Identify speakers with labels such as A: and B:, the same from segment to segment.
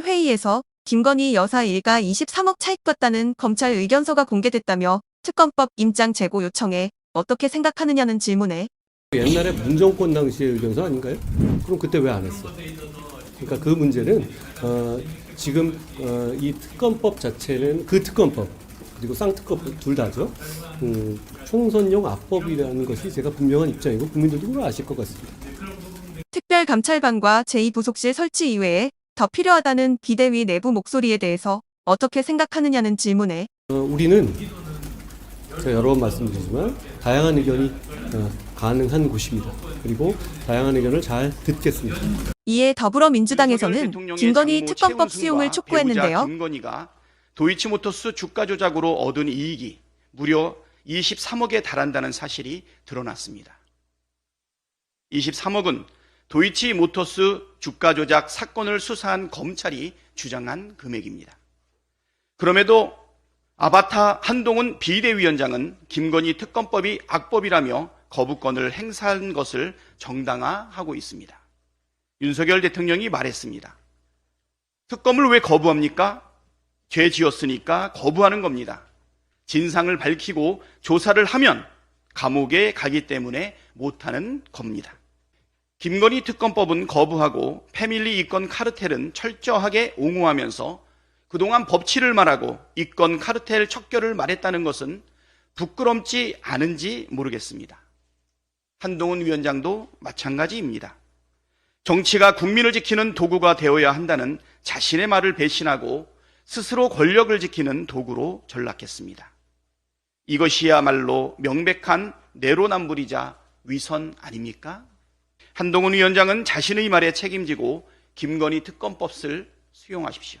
A: 회의에서 김건희 여사 일가 23억 차익 봤다는 검찰 의견서가 공개됐다며 특검법 임장 재고 요청에 어떻게 생각하느냐는 질문에
B: 옛날에 문정권 당시의 의견서 아닌가요? 그럼 그때 왜 안 했어? 그러니까 그 문제는 어, 지금 어, 이 특검법 자체는 그 특검법 그리고 쌍특검 둘 다죠. 음, 총선용 악법이라는 것이 제가 분명한 입장이고 국민들도 그걸 아실 것 같습니다.
A: 특별감찰반과 제2부속실 설치 이외에 더 필요하다는 비대위 내부 목소리에 대해서 어떻게 생각하느냐는 질문에
B: 어, 우리는 제가 여러 번 말씀드리지만 다양한 의견이 어, 가능한 곳입니다. 그리고 다양한 의견을 잘 듣겠습니다.
A: 이에 더불어민주당에서는 김건희 특검법 수용을 촉구했는데요.
C: 배우자 김건희가 도이치모터스 주가 조작으로 얻은 이익이 무려 23억에 달한다는 사실이 드러났습니다. 23억은 도이치 모터스 주가 조작 사건을 수사한 검찰이 주장한 금액입니다. 그럼에도 아바타 한동훈 비대위원장은 김건희 특검법이 악법이라며 거부권을 행사한 것을 정당화하고 있습니다. 윤석열 대통령이 말했습니다. 특검을 왜 거부합니까? 죄 지었으니까 거부하는 겁니다. 진상을 밝히고 조사를 하면 감옥에 가기 때문에 못하는 겁니다. 김건희 특검법은 거부하고 패밀리 이권 카르텔은 철저하게 옹호하면서 그동안 법치를 말하고 이권 카르텔 척결을 말했다는 것은 부끄럽지 않은지 모르겠습니다. 한동훈 위원장도 마찬가지입니다. 정치가 국민을 지키는 도구가 되어야 한다는 자신의 말을 배신하고 스스로 권력을 지키는 도구로 전락했습니다. 이것이야말로 명백한 내로남불이자 위선 아닙니까? 한동훈 위원장은 자신의 말에 책임지고 김건희 특검법을 수용하십시오.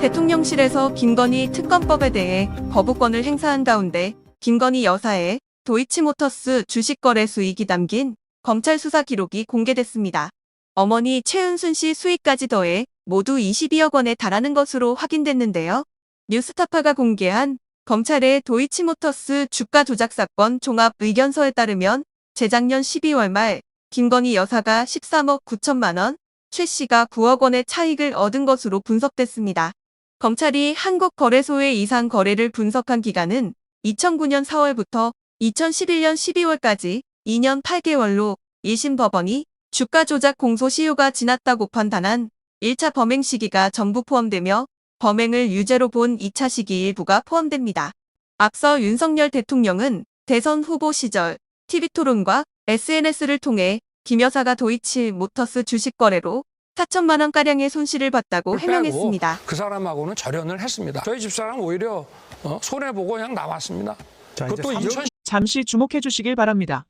A: 대통령실에서 김건희 특검법에 대해 거부권을 행사한 가운데 김건희 여사의 도이치모터스 주식거래 수익이 담긴 검찰 수사 기록이 공개됐습니다. 어머니 최은순 씨 수익까지 더해 모두 22억 원에 달하는 것으로 확인됐는데요. 뉴스타파가 공개한 검찰의 도이치모터스 주가 조작 사건 종합 의견서에 따르면 재작년 12월 말 김건희 여사가 13억 9천만 원, 최 씨가 9억 원의 차익을 얻은 것으로 분석됐습니다. 검찰이 한국거래소의 이상 거래를 분석한 기간은 2009년 4월부터 2011년 12월까지 2년 8개월로 1심 법원이 주가 조작 공소 시효가 지났다고 판단한 1차 범행 시기가 전부 포함되며 범행을 유죄로 본 2차 시기 일부가 포함됩니다. 앞서 윤석열 대통령은 대선 후보 시절 TV토론과 SNS를 통해 김 여사가 도이치 모터스 주식 거래로 4천만 원가량의 손실을 봤다고 해명했습니다.
D: 그 사람하고는 절연을 했습니다. 저희 집사람 오히려 어, 손해보고 그냥 나왔습니다.
E: 자,
D: 그것도
E: 삼-
D: 2000
F: 잠시 주목해 주시길 바랍니다.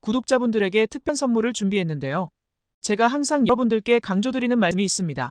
F: 구독자분들에게 특별 선물을 준비했는데요. 제가 항상 여러분들께 강조드리는 말씀이 있습니다.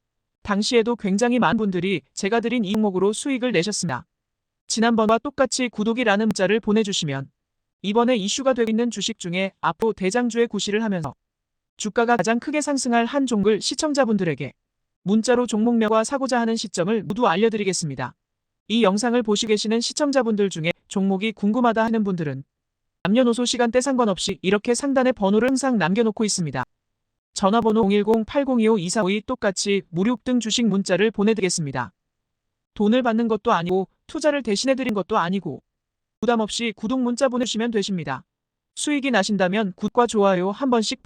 F: 당시에도 굉장히 많은 분들이 제가 드린 이 종목으로 수익을 내셨습니다. 지난번과 똑같이 구독이라는 문자를 보내주시면 이번에 이슈가 되고 있는 주식 중에 앞으로 대장주의 구실을 하면서 주가가 가장 크게 상승할 한 종목을 시청자분들에게 문자로 종목명과 사고자 하는 시점을 모두 알려드리겠습니다. 이 영상을 보시 계시는 시청자분들 중에 종목이 궁금하다 하는 분들은 남녀노소 시간대 상관없이 이렇게 상단에 번호를 항상 남겨놓고 있습니다. 전화번호 010-8025-2452 똑같이 무료 등 주식 문자를 보내드리겠습니다. 돈을 받는 것도 아니고 투자를 대신해드린 것도 아니고 부담 없이 구독 문자 보내주시면 되십니다. 수익이 나신다면 굿과 좋아요 한 번씩